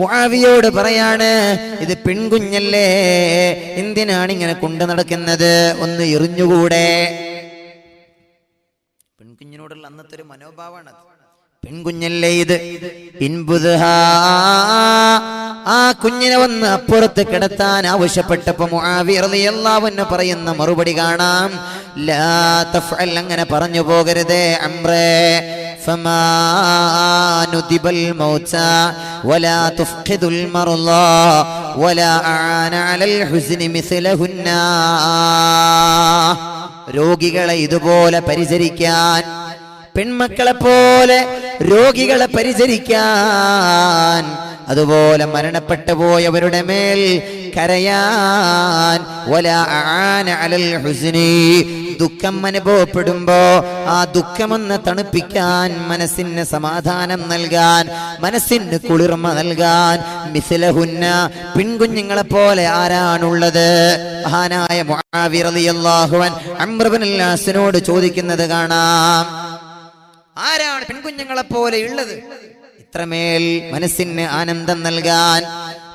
മുആവിയോട് പറയാണ് ഇത് പെൺകുഞ്ഞല്ലേ? എന്തിനാണ് ഇങ്ങനെ കൊണ്ടു നടക്കുന്നത്? ഒന്ന് എറിഞ്ഞുകൂടെ? പെൺകുഞ്ഞിനോടുള്ള അന്നത്തെ ഒരു മനോഭാവമാണ് പെൺകുഞ്ഞല്ലേ ഇത്? ഇൻബുദ്ഹാ. ആ കുഞ്ഞിനെ വന്ന് അപ്പുറത്ത് കിടത്താൻ ആവശ്യപ്പെട്ടപ്പോ മുആവി റളിയല്ലാഹു അൻഹു പറയുന്ന മറുപടി കാണാം. ലാ അങ്ങനെ പറഞ്ഞു പോകരുതേ അംറേ فما ندب الموتى ولا تفقد المرضى ولا أعان على الحزن مثلهن രോഗികളെ ഇതുപോലെ പരിചരിക്കാൻ പെൺമക്കളെ പോലെ രോഗികളെ പരിചരിക്കാൻ അതുപോലെ മരണപ്പെട്ടു പോയവരുടെ മേൽ കരയാൻ ആന അലൽ ദുഃഖം അനുഭവപ്പെടുമ്പോ ആ ദുഃഖമൊന്ന് തണുപ്പിക്കാൻ മനസ്സിന് സമാധാനം നൽകാൻ മനസ്സിന് കുളിർമ നൽകാൻ മിസിലഹുന്ന പെൺകുഞ്ഞുങ്ങളെ പോലെ ആരാണുള്ളത്? മഹാനായ ഇബ്നുൽ ചോദിക്കുന്നത് കാണാം. ആരാണ് പെൺകുഞ്ഞുങ്ങളെ പോലെ ഉള്ളത്? ഇത്രമേൽ മനസ്സിന് ആനന്ദം നൽകാൻ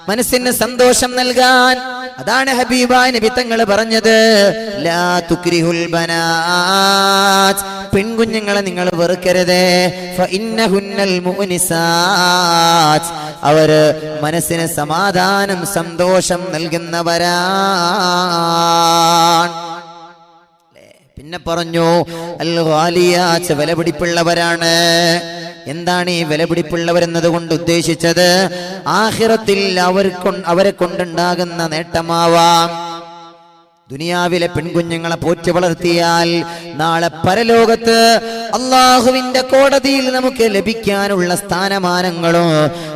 മനസ്സിന് സന്തോഷം നൽകാൻ. അതാണ് ഹബീബ നബി തങ്ങൾ പറഞ്ഞത്. ലാ തുക്രിഹുൽ ബനാത്. പെൺകുഞ്ഞുങ്ങളെ നിങ്ങൾ വെറുക്കരുത്. ഫഇന്നഹുന്നൽ മുഅനിസാത്. അവർ മനസ്സിന് സമാധാനം സന്തോഷം നൽകുന്നവരാണ്. പിന്നെ പറഞ്ഞു അൽ ഖാലിയാത്ത് വിലപിടിപ്പുള്ളവരാണ്. എന്താണ് ഈ വിലപിടിപ്പുള്ളവരെന്നത് കൊണ്ട് ഉദ്ദേശിച്ചത്? ആഹിറത്തിൽ അവർ അവരെ കൊണ്ടുണ്ടാകുന്ന നേട്ടമാവാം. ദുനിയാവിലെ പെൺകുഞ്ഞുങ്ങളെ പോറ്റി വളർത്തിയാൽ നാളെ പരലോകത്ത് അള്ളാഹുവിന്റെ കോടതിയിൽ നമുക്ക് ലഭിക്കാനുള്ള സ്ഥാനമാനങ്ങളും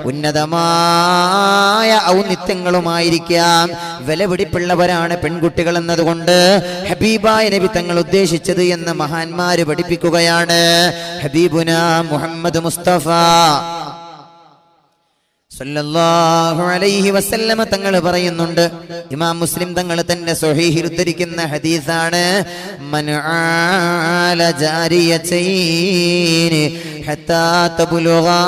ഉന്നതമായ ഔന്നിത്യങ്ങളുമായിരിക്കാം. വിലപിടിപ്പുള്ളവരാണ് പെൺകുട്ടികൾ എന്നതുകൊണ്ട് ഹബീബായ നബി തങ്ങൾ ഉദ്ദേശിച്ചത് എന്ന് മഹാന്മാര് പഠിപ്പിക്കുകയാണ്. ഹബീബുന മുഹമ്മദ് മുസ്തഫ. അലൈഹി വസല്ലമ തങ്ങൾ പറയുന്നുണ്ട് ഇമാം മുസ്ലിം തങ്ങൾ തന്റെ സ്വഹീഹിൽ ഉദ്ധരിക്കുന്ന ഹദീസാണ് മൻ ആല ജാരിയതൈൻ ഹത്താ തബ്ലുഗാ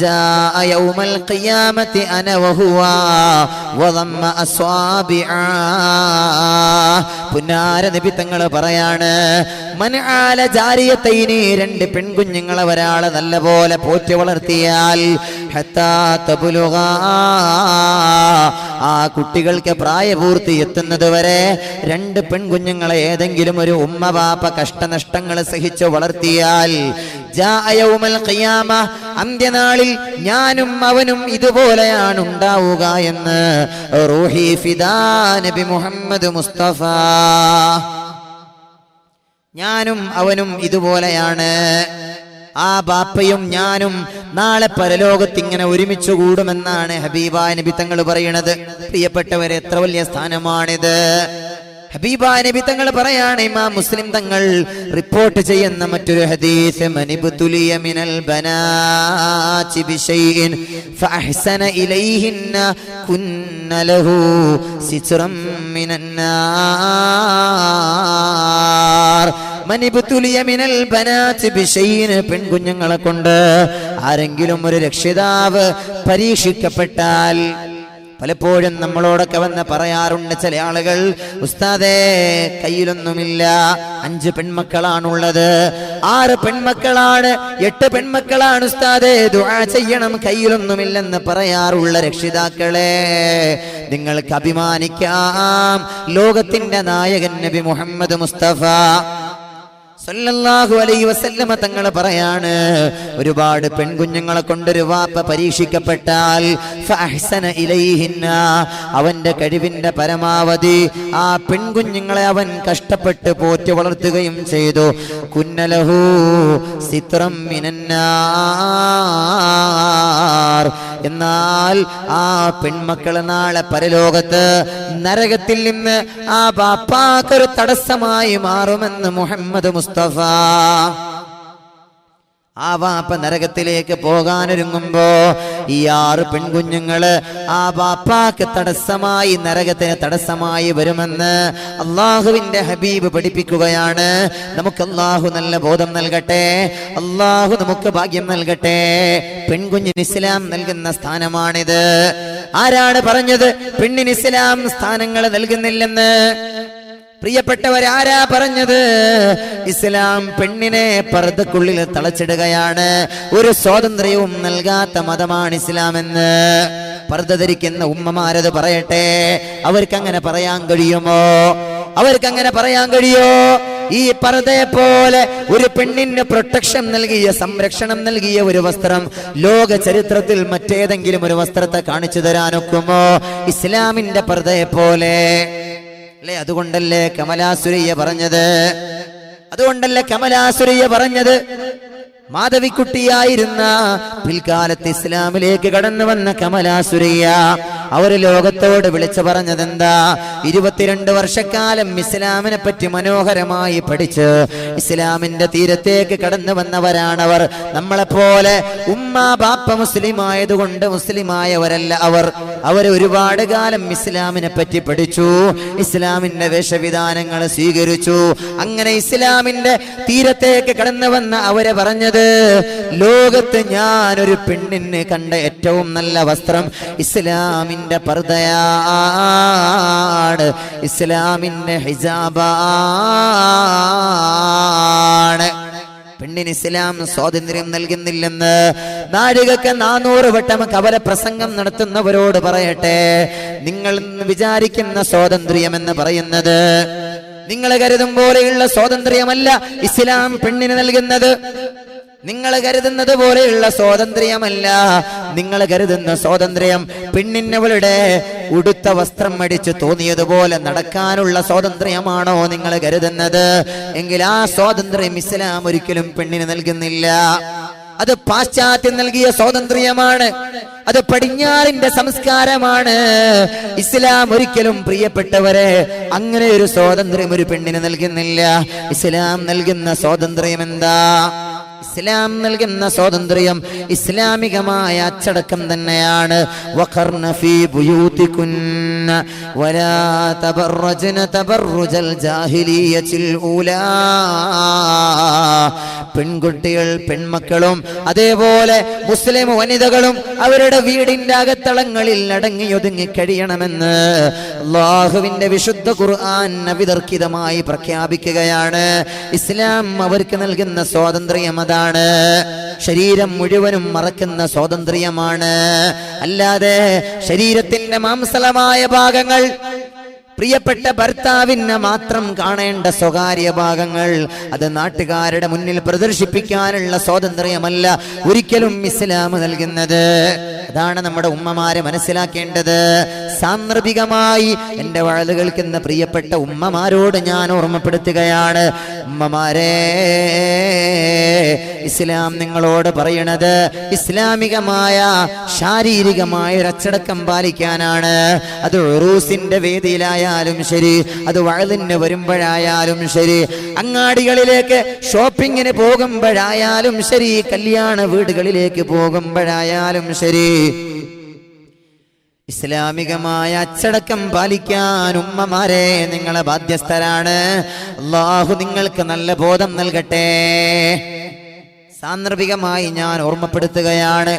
جاء يوم القيامة أنا وهو وضم أصابعا പുന്നാര നബി തങ്ങൾ പറയാണ് മനാല ജാരിയത്തൈനി രണ്ട് പെൺകുഞ്ഞുങ്ങളെ ഒരാളെ നല്ലപോലെ പോറ്റി വളർത്തിയാൽ ഹത്താ തബ്ലുഗാ. ആ കുട്ടികൾക്ക് പ്രായപൂർത്തി എത്തുന്നത് വരെ രണ്ട് പെൺകുഞ്ഞുങ്ങളെ ഏതെങ്കിലും ഒരു ഉമ്മ ബാപ്പ കഷ്ടനഷ്ടങ്ങൾ സഹിച്ചു വളർത്തിയാൽ അന്ത്യനാളിൽ ഞാനും അവനും ഇതുപോലെയാണ് ഉണ്ടാവുക എന്ന് റൂഹി ഫിദാ നബി മുഹമ്മദ് മുസ്തഫ. ഞാനും അവനും ഇതുപോലെയാണ്. ആ ബാപ്പയും ഞാനും നാളെ പരലോകത്ത് ഇങ്ങനെ ഒരുമിച്ച് കൂടുമെന്നാണ് ഹബീബ നബി തങ്ങൾ പറയണത്. പ്രിയപ്പെട്ടവരെ എത്ര വലിയ സ്ഥാനമാണിത്. ഹബീബ നബി തങ്ങൾ പറയാണ് ഇമാം മുസ്ലിം തങ്ങൾ റിപ്പോർട്ട് ചെയ്യുന്ന മറ്റൊരു ഹദീസ് മനിബ്തുലിയ മിനൽ ബനാതി ബിശൈഇൻ ഫഅഹ്സന ഇലൈഹിന്ന കുന്നലഹു നാർ മനിബ്തുലിയ മിനൽ പെൺകുഞ്ഞുങ്ങളെ കൊണ്ട് ആരെങ്കിലും ഒരു രക്ഷിതാവ് പരീക്ഷിക്കപ്പെട്ടാൽ പലപ്പോഴും നമ്മളോടൊക്കെ വന്ന് പറയാറുണ്ട് ചില ആളുകൾ ഉസ്താദേ കയ്യിലൊന്നുമില്ല അഞ്ച് പെൺമക്കളാണുള്ളത് ആറ് പെൺമക്കളാണ് എട്ട് പെൺമക്കളാണ് ഉസ്താദേ ദുആ ചെയ്യണം കയ്യിലൊന്നുമില്ലെന്ന് പറയാറുള്ള രക്ഷിതാക്കളെ നിങ്ങൾക്ക് അഭിമാനിക്കാം. ലോകത്തിന്റെ നായകൻ നബി മുഹമ്മദ് മുസ്തഫ സല്ലല്ലാഹു അലൈഹി വസല്ലമ തങ്ങൾ പറയാണ് ഒരുപാട് പെൺകുഞ്ഞുങ്ങളെ കൊണ്ടൊരു വാപ്പ പരീക്ഷിക്കപ്പെട്ടാൽ ഫഅഹ്സന ഇലൈഹിന്ന അവന്റെ കഴിവിന്റെ പരമാവധി ആ പെൺകുഞ്ഞുങ്ങളെ അവൻ കഷ്ടപ്പെട്ട് പോറ്റി വളർത്തുകയും ചെയ്തു. കുന്നലഹു സിത്രം മിനന്നാർ. എന്നാൽ ആ പെൺമക്കൾ നാളെ പരലോകത്ത് നരകത്തിൽ നിന്ന് ആ ബാപ്പാക്കൊരു തടസ്സമായി മാറുമെന്ന് മുഹമ്മദ് മുസ്തഫ. ആ വാപ്പ നരകത്തിലേക്ക് പോകാനൊരുങ്ങുമ്പോ ഈ ആറ് പെൺകുഞ്ഞുങ്ങൾ ആ വാപ്പാക്ക് തടസ്സമായി നരകത്തിന് തടസ്സമായി വരുമെന്ന് അള്ളാഹുവിന്റെ ഹബീബ് പഠിപ്പിക്കുകയാണ്. നമുക്ക് അള്ളാഹു നല്ല ബോധം നൽകട്ടെ അള്ളാഹു നമുക്ക് ഭാഗ്യം നൽകട്ടെ. പെൺകുഞ്ഞിന് ഇസ്ലാം നൽകുന്ന സ്ഥാനമാണിത്. ആരാണ് പറഞ്ഞത്? പെണ്ണിന് ഇസ്ലാം സ്ഥാനങ്ങൾ നൽകുന്നില്ലെന്ന്? പ്രിയപ്പെട്ടവരാരാ പറഞ്ഞത്? ഇസ്ലാം പെണ്ണിനെ പർദ്ദക്കുള്ളിൽ തളച്ചിടുകയാണ്. ഒരു സ്വാതന്ത്ര്യവും നൽകാത്ത മതമാണ് ഇസ്ലാം എന്ന് പർദ്ദ ധരിക്കുന്ന ഉമ്മമാരത് പറയട്ടെ. അവർക്ക് അങ്ങനെ പറയാൻ കഴിയുമോ? അവർക്ക് അങ്ങനെ പറയാൻ കഴിയോ? ഈ പർദ്ദയെ പോലെ ഒരു പെണ്ണിന് പ്രൊട്ടക്ഷൻ നൽകിയ സംരക്ഷണം നൽകിയ ഒരു വസ്ത്രം ലോക ചരിത്രത്തിൽ മറ്റേതെങ്കിലും ഒരു വസ്ത്രത്തെ കാണിച്ചു തരാനൊക്കുമോ? ഇസ്ലാമിന്റെ പർദ്ദയെ പോലെ. അല്ലേ? അതുകൊണ്ടല്ലേ കമലാസുരയ്യ പറഞ്ഞത്? അതുകൊണ്ടല്ലേ കമലാസുരയ്യ പറഞ്ഞത്? മാധവിക്കുട്ടിയായിരുന്ന പിൽക്കാലത്ത് ഇസ്ലാമിലേക്ക് കടന്നു വന്ന കമലാസുരയ്യ അവർ ലോകത്തോട് വിളിച്ചു പറഞ്ഞതെന്താ? ഇരുപത്തിരണ്ട് വർഷക്കാലം ഇസ്ലാമിനെ പറ്റി മനോഹരമായി പഠിച്ച് ഇസ്ലാമിന്റെ തീരത്തേക്ക് കടന്നു വന്നവരാണവർ. നമ്മളെപ്പോലെ ഉമ്മ ബാപ്പ മുസ്ലിം ആയതുകൊണ്ട് മുസ്ലിമായവരല്ല അവർ. അവർ ഒരുപാട് കാലം ഇസ്ലാമിനെ പറ്റി പഠിച്ചു ഇസ്ലാമിന്റെ വേഷവിധാനങ്ങൾ സ്വീകരിച്ചു. അങ്ങനെ ഇസ്ലാമിന്റെ തീരത്തേക്ക് കടന്നു വന്ന അവരെ പറഞ്ഞത് ലോകത്ത് ഒരു പെണ്ണിന് കണ്ട ഏറ്റവും നല്ല വസ്ത്രം ഇസ്ലാമിന്റെ പർദയാണ് ഇസ്ലാമിന്റെ ഹിജാബാണ്. പെണ്ണിന് ഇസ്ലാം സ്വാതന്ത്ര്യം നൽകുന്നില്ലെന്ന് നാഴികക്ക് നാനൂറ് വട്ടം കവല പ്രസംഗം നടത്തുന്നവരോട് പറയട്ടെ. നിങ്ങൾ വിചാരിക്കുന്ന സ്വാതന്ത്ര്യം എന്ന് പറയുന്നത് നിങ്ങൾ കരുതും പോലെയുള്ള സ്വാതന്ത്ര്യമല്ല ഇസ്ലാം പെണ്ണിന് നൽകുന്നത്. നിങ്ങൾ കരുതുന്നത് പോലെയുള്ള സ്വാതന്ത്ര്യമല്ല. നിങ്ങൾ കരുതുന്ന സ്വാതന്ത്ര്യം പെണ്ണിനവളുടെ ഉടുത്ത വസ്ത്രം അടിച്ച് തോന്നിയതുപോലെ നടക്കാനുള്ള സ്വാതന്ത്ര്യമാണോ നിങ്ങൾ കരുതുന്നത്? എങ്കിൽ ആ സ്വാതന്ത്ര്യം ഇസ്ലാം ഒരിക്കലും പെണ്ണിന് നൽകുന്നില്ല. അത് പാശ്ചാത്യം നൽകിയ സ്വാതന്ത്ര്യമാണ്. അത് പടിഞ്ഞാറിന്റെ സംസ്കാരമാണ്. ഇസ്ലാം ഒരിക്കലും പ്രിയപ്പെട്ടവരെ അങ്ങനെ ഒരു സ്വാതന്ത്ര്യം ഒരു പെണ്ണിന് നൽകുന്നില്ല. ഇസ്ലാം നൽകുന്ന സ്വാതന്ത്ര്യം എന്താ ഇസ്ലാം നൽകുന്ന സ്വാതന്ത്ര്യം ഇസ്ലാമികമായ അച്ചടക്കം തന്നെയാണ്. പെൺകുട്ടികൾ പെൺമക്കളും അതേപോലെ മുസ്ലിം വനിതകളും അവരുടെ വീടിന്റെ അകത്തളങ്ങളിൽ അടങ്ങി ഒതുങ്ങി കഴിയണമെന്ന് അള്ളാഹുവിന്റെ വിശുദ്ധ ഖുർആൻ അവിതർക്കിതമായി പ്രഖ്യാപിക്കുകയാണ്. ഇസ്ലാം അവർക്ക് നൽകുന്ന സ്വാതന്ത്ര്യം അതാണ്. ശരീരം മുഴുവനും മറക്കുന്ന സ്വാതന്ത്ര്യമാണ്. അല്ലാതെ ശരീരത്തിന്റെ മാംസലമായ ഭാഗങ്ങൾ പ്രിയപ്പെട്ട ഭർത്താവിന് മാത്രം കാണേണ്ട സ്വകാര്യ ഭാഗങ്ങൾ അത് നാട്ടുകാരുടെ മുന്നിൽ പ്രദർശിപ്പിക്കാനുള്ള സ്വാതന്ത്ര്യമല്ല ഒരിക്കലും ഇസ്ലാം നൽകുന്നത്. അതാണ് നമ്മുടെ ഉമ്മമാരെ മനസ്സിലാക്കേണ്ടത്. സാന്ദർഭികമായി എന്റെ വഴൽ കേൾക്കുന്ന പ്രിയപ്പെട്ട ഉമ്മമാരോട് ഞാൻ ഓർമ്മപ്പെടുത്തുകയാണ്. ഉമ്മമാരെ ഇസ്ലാം നിങ്ങളോട് പറയണത് ഇസ്ലാമികമായ ശാരീരികമായ ഒരു അച്ചടക്കം പാലിക്കാനാണ്. അത് റൂസിന്റെ വേദിയിലായാലും ശരി അത് വഴലിന് വരുമ്പോഴായാലും ശരി അങ്ങാടികളിലേക്ക് ഷോപ്പിങ്ങിന് പോകുമ്പോഴായാലും ശരി കല്യാണ വീടുകളിലേക്ക് പോകുമ്പോഴായാലും ശരി. ഇസ്ലാമികമായ അച്ചടക്കം പാലിക്കാൻ ഉമ്മമാരെ നിങ്ങളെ ബാധ്യസ്ഥരാണ്. അള്ളാഹു നിങ്ങൾക്ക് നല്ല ബോധം നൽകട്ടെ. സാന്ദർഭികമായി ഞാൻ ഓർമ്മപ്പെടുത്തുകയാണ്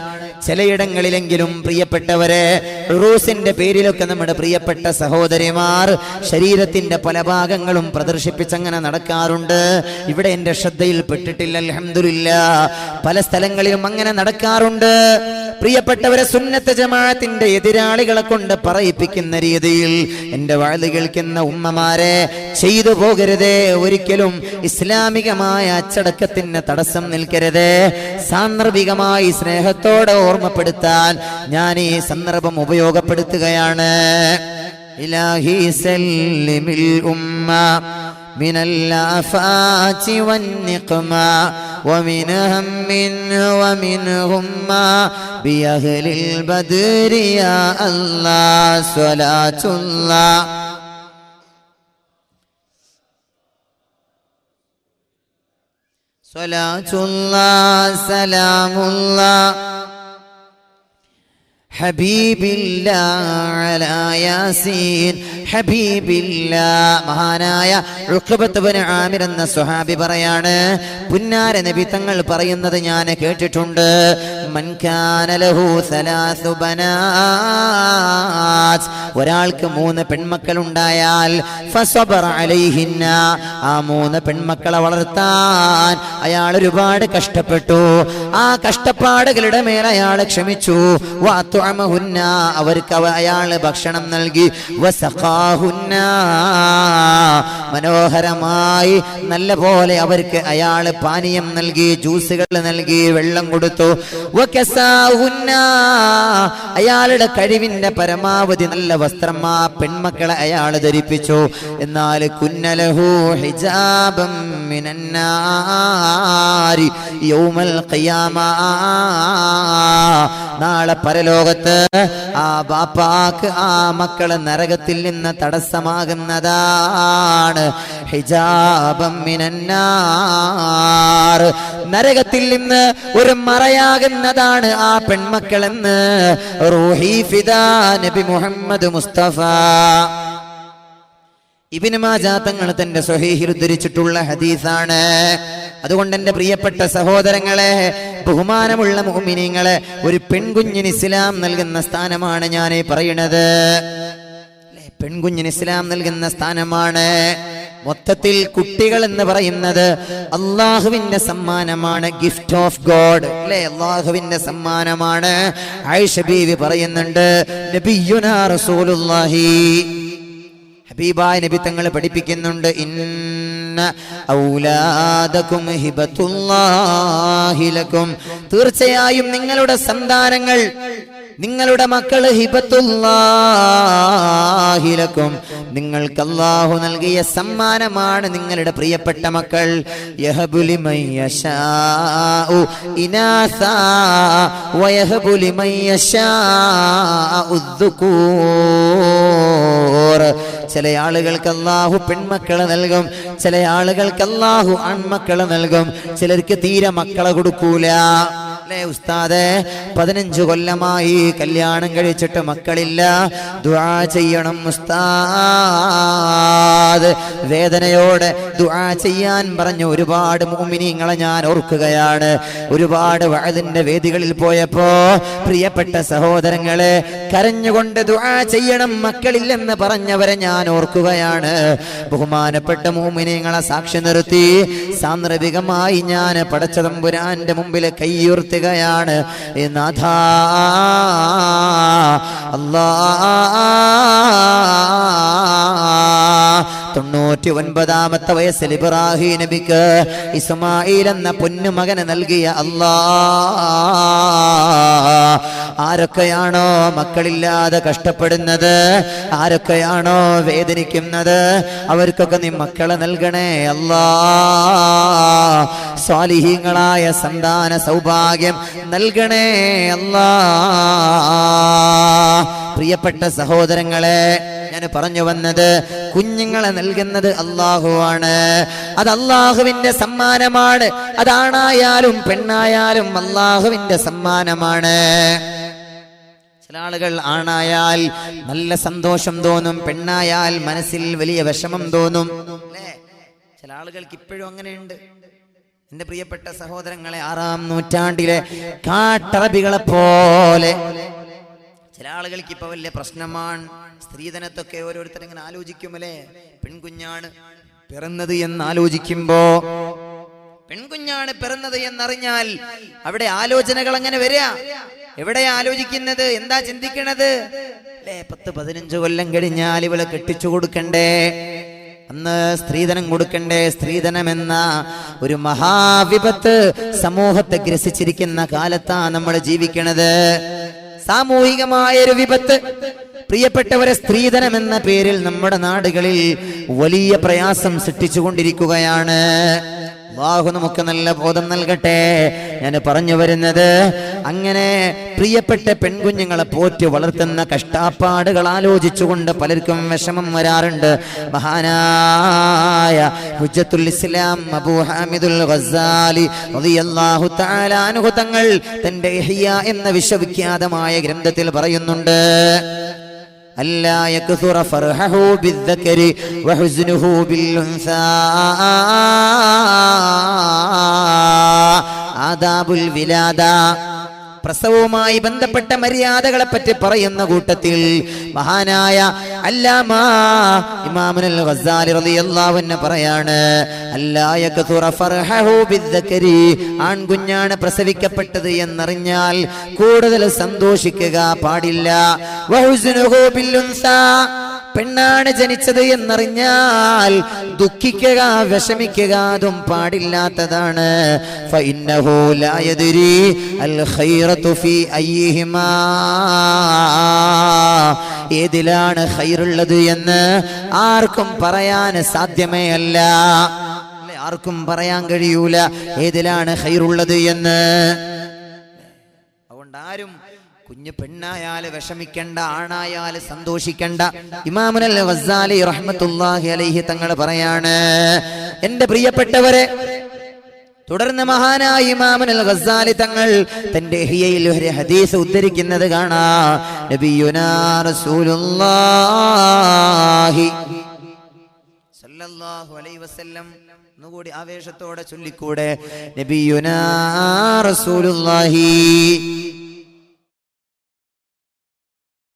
ചിലയിടങ്ങളിലെങ്കിലും പ്രിയപ്പെട്ടവരെ റൂസിന്റെ പേരിലൊക്കെ നമ്മുടെ പ്രിയപ്പെട്ട സഹോദരിമാർ ശരീരത്തിന്റെ പല ഭാഗങ്ങളും പ്രദർശിപ്പിച്ചങ്ങനെ നടക്കാറുണ്ട്. ഇവിടെ എന്റെ ശ്രദ്ധയിൽ പെട്ടിട്ടില്ല അലഹമില്ല പല സ്ഥലങ്ങളിലും അങ്ങനെ നടക്കാറുണ്ട്. പ്രിയപ്പെട്ടവരെ സുന്നത്ത് ജമാഅത്തിന്റെ എതിരാളികളെ കൊണ്ട് പറയിപ്പിക്കുന്ന രീതിയിൽ എന്റെ വാഴ് കേൾക്കുന്ന ഉമ്മമാരെ ചെയ്തു പോകരുതേ ഒരിക്കലും ഇസ്ലാമികമായ അച്ചടക്കത്തിന് തടസ്സം നിൽക്കരുതേ. സാന്ദർഭികമായി സ്നേഹത്തോടെ ഓർമ്മപ്പെടുത്താൻ ഞാൻ ഈ സന്ദർഭം ഉപയോഗപ്പെടുത്തുകയാണ് ഇലാഹി സല്ലിമിൽ ഉമ്മ من الآفات والنقمة ومن هم ومن غمة بأهل البدر يا الله صلاة الله സ്വലാത്തുള്ള സലാമുള്ള ഹബീബില്ല അലാ യാസീൻ ഹബീബില്ല മഹാനായ ആമിർ എന്ന സ്വഹാബി പറയാണ് പുന്നാര നബി തങ്ങൾ പറയുന്നത് ഞാൻ കേട്ടിട്ടുണ്ട്. ഒരാൾക്ക് മൂന്ന് പെൺമക്കൾ ഉണ്ടായാൽ ആ മൂന്ന് പെൺമക്കളെ വളർത്താൻ അയാൾ ഒരുപാട് കഷ്ടപ്പെട്ടു. ആ കഷ്ടപ്പാടുകളുടെ മേൽ അയാൾ ക്ഷമിച്ചു. അവർക്ക് അവ അയാൾ ഭക്ഷണം നൽകി. മനോഹരമായി നല്ല പോലെ അവർക്ക് അയാൾ പാനീയം നൽകി ജ്യൂസുകൾ നൽകി വെള്ളം കൊടുത്തു. അയാളുടെ കഴിവിന്റെ പരമാവധി നല്ല വസ്ത്രം ആ പെൺമക്കളെ അയാൾ ധരിപ്പിച്ചു. എന്നാൽ കുന്നലഹു ഹിജാബം യൗമൽ ഖിയാമ. നാളെ പരലോകത്ത് ആ ബാപ്പാക്ക് ആ മക്കളെ നരകത്തിൽ നിന്ന് തടസ്സമാകുന്നതാണ്. ഹിജാബം മിനന്നാർ. നരകത്തിൽ നിന്ന് ഒരു മറയാകുന്നതാണ് ആ പെൺമക്കളെന്ന് റൂഹി ഫിദാ നബി മുഹമ്മദ് മുസ്തഫ. ഇബിന് മാജാ തങ്ങൾ തന്റെ സ്വഹീഹിൽ ഉദ്ധരിച്ചിട്ടുള്ള ഹദീസാണ്. അതുകൊണ്ട് എന്റെ പ്രിയപ്പെട്ട സഹോദരങ്ങളെ ബഹുമാനമുള്ള മുഅ്മിനീങ്ങളെ ഒരു പെൺകുഞ്ഞിന് ഇസ്ലാം നൽകുന്ന സ്ഥാനമാണ് ഞാൻ ഈ പറയണത് പെൺകുഞ്ഞിന് ഇസ്ലാം നൽകുന്ന സ്ഥാനമാണ്. മൊത്തത്തിൽ കുട്ടികൾ എന്ന് പറയുന്നത് അള്ളാഹുവിന്റെ സമ്മാനമാണ് ഗിഫ്റ്റ് ഓഫ് ഗോഡ് അല്ലെ അള്ളാഹുവിന്റെ സമ്മാനമാണ്. ആയിഷ ബീവി പറയുന്നുണ്ട് ഹബീബായ നബി തങ്ങൾ പഠിപ്പിക്കുന്നുണ്ട് ഇന്ന ഔലാദകും ഹിബത്തുല്ലാഹി ലകും തീർച്ചയായും നിങ്ങളുടെ സന്താനങ്ങൾ നിങ്ങളുടെ മക്കൾ ഹിബത്തുല്ലാഹിലക്കും നിങ്ങൾക്ക് അല്ലാഹു നൽകിയ സമ്മാനമാണ് നിങ്ങളുടെ പ്രിയപ്പെട്ട മക്കൾ. യഹബുലി ചില ആളുകൾക്ക് അള്ളാഹു പെൺമക്കളെ നൽകും ചില ആളുകൾക്ക് അള്ളാഹു ആൺമക്കളെ നൽകും. ചിലർക്ക് തീരെ മക്കളെ കൊടുക്കൂല. അല്ലേ ഉസ്താദ്? പതിനഞ്ച് കൊല്ലമായി കല്യാണം കഴിച്ചിട്ട് മക്കളില്ല. ദുആ ചെയ്യണം ഉസ്താദ്. വേദനയോടെ ദുആ ചെയ്യാൻ പറഞ്ഞ ഒരുപാട് മുഅ്മിനീങ്ങളെ ഞാൻ ഓർക്കുകയാണ്. ഒരുപാട് വഅദിന്റെ വേദികളിൽ പോയപ്പോ പ്രിയപ്പെട്ട സഹോദരങ്ങളെ കരഞ്ഞുകൊണ്ട് ദുആ ചെയ്യണം മക്കളില്ലെന്ന് പറഞ്ഞവരെ ഞാൻ ഓർക്കുകയാണ്. ബഹുമാനപ്പെട്ട മോമിനിങ്ങളെ സാക്ഷി നിർത്തി. സാന്ദർഭികമായി ഞാൻ പടച്ചതമ്പുരാന്റെ മുമ്പിൽ കൈയുർത്തുകയാണ് ഏ നാഥാ അല്ലാ തൊണ്ണൂറ്റി ഒൻപതാമത്തെ വയസ്സിൽ ഇബ്രാഹി നബിക്ക് ഇസ്മായിൽ എന്ന പൊന്നുമകന് നൽകിയ അള്ളാ ആരൊക്കെയാണോ മക്കളില്ലാതെ കഷ്ടപ്പെടുന്നത്? ആരൊക്കെയാണോ വേദനിക്കുന്നത്? അവർക്കൊക്കെ നീ മക്കളെ നൽകണേ അല്ലാ സ്വാലിഹീങ്ങളായ സന്താന സൗഭാഗ്യം നൽകണേ അല്ലാ പ്രിയപ്പെട്ട സഹോദരങ്ങളെ ഞാൻ പറഞ്ഞു വന്നത്? കുഞ്ഞുങ്ങളെ നൽകുന്നത് അള്ളാഹുവാണ് അത് അള്ളാഹുവിന്റെ സമ്മാനമാണ്. അതാണായാലും പെണ്ണായാലും അള്ളാഹുവിന്റെ സമ്മാനമാണ്. ചില ആളുകൾ ആണായാൽ നല്ല സന്തോഷം തോന്നും പെണ്ണായാൽ മനസ്സിൽ വലിയ വിഷമം തോന്നും. ചില ആളുകൾക്ക് ഇപ്പോഴും അങ്ങനെയുണ്ട്. എന്റെ പ്രിയപ്പെട്ട സഹോദരങ്ങളെ ആറാം നൂറ്റാണ്ടിലെ കാട്ടറബികളെ പോലെ ചില ആളുകൾക്ക് ഇപ്പൊ വലിയ പ്രശ്നമാണ്. സ്ത്രീധനത്തൊക്കെ ഓരോരുത്തർ ഇങ്ങനെ ആലോചിക്കുമല്ലേ? പെൺകുഞ്ഞാണ് പിറന്നത് എന്ന് ആലോചിക്കുമ്പോ പെൺകുഞ്ഞാണ് പിറന്നത് എന്നറിഞ്ഞാൽ അവിടെ ആലോചനകൾ അങ്ങനെ വരിക എവിടെ ആലോചിക്കുന്നത്? എന്താ ചിന്തിക്കണത്? അല്ലേ പത്ത് പതിനഞ്ച് കൊല്ലം കഴിഞ്ഞാൽ ഇവളെ കെട്ടിച്ചു കൊടുക്കണ്ടേ? അന്ന് സ്ത്രീധനം കൊടുക്കണ്ടേ? സ്ത്രീധനം എന്ന ഒരു മഹാവിപത്ത് സമൂഹത്തെ ഗ്രസിച്ചിരിക്കുന്ന കാലത്താ നമ്മൾ ജീവിക്കണത്. സാമൂഹികമായ ഒരു വിപത്ത്. പ്രിയപ്പെട്ടവരെ സ്ത്രീധനം എന്ന പേരിൽ നമ്മുടെ നാടുകളിൽ വലിയ പ്രയാസം സൃഷ്ടിച്ചുകൊണ്ടിരിക്കുകയാണ്. ബാഹു നമുക്ക് നല്ല ബോധം നൽകട്ടെ. ഞാൻ പറഞ്ഞു വരുന്നത് അങ്ങനെ പ്രിയപ്പെട്ട പെൺകുഞ്ഞുങ്ങളെ പോറ്റി വളർത്തുന്ന കഷ്ടാപ്പാടുകൾ ആലോചിച്ചുകൊണ്ട് പലർക്കും വിഷമം വരാറുണ്ട് മഹാനായ ഹുജ്ജത്തുൽ ഇസ്ലാം അബൂ ഹാമിദുൽ ഗസാലി റളിയല്ലാഹു തആല അൻഹു തങ്ങൾ തന്റെ ഇഹ്യ എന്ന വിശ്വവിഖ്യാതമായ ഗ്രന്ഥത്തിൽ പറയുന്നുണ്ട് ألا يكثر فرحه بالذكر وحزنه بالأنثى آداب الولادة പ്രസവവുമായി ബന്ധപ്പെട്ട മര്യാദകളെ പറ്റി പറയുന്ന കൂട്ടത്തിൽ മഹാനായ അല്ലാമ റളിയല്ലാഹു അൻഹു പറയാണ് ആൺകുഞ്ഞാണ് പ്രസവിക്കപ്പെട്ടത് എന്നറിഞ്ഞാൽ കൂടുതൽ സന്തോഷിക്കുക പാടില്ല. വഹുസ്നുഹു ബില്ലുൻസാ പെണ്ണാണ് ജനിച്ചത് എന്നറിഞ്ഞാൽ ദുഃഖിക്കുക വിഷമിക്കുക അതും പാടില്ലാത്തതാണ്. ഏതിലാണ് ഹൈറുള്ളത് എന്ന് ആർക്കും പറയാൻ സാധ്യമേ അല്ല. ആർക്കും പറയാൻ കഴിയൂല. ഏതിലാണ് ഹൈറുള്ളത് എന്ന്? കുഞ്ഞു പെണ്ണായാൽ വിഷമിക്കണ്ട ആണായാൽ സന്തോഷിക്കണ്ട. ഇമാമുനൽ റഹ്മത്തുല്ലാഹി അലൈഹി തങ്ങൾ പറയാണ് എന്റെ പ്രിയപ്പെട്ടവരെ തുടർന്ന് മഹാനായ ഇമാമുനൽ ഗസാലി തങ്ങൾ തന്റെ ഹിയയിൽ ഒരു ഹദീസ് ഉദ്ധരിക്കുന്നത് കാണാ. നബിയുനാ റസൂലുള്ളാഹി അലൈഹി വസല്ലം ആവേശത്തോടെ ചൊല്ലിക്കൂടെ നബിയുനാ റസൂലുള്ളാഹി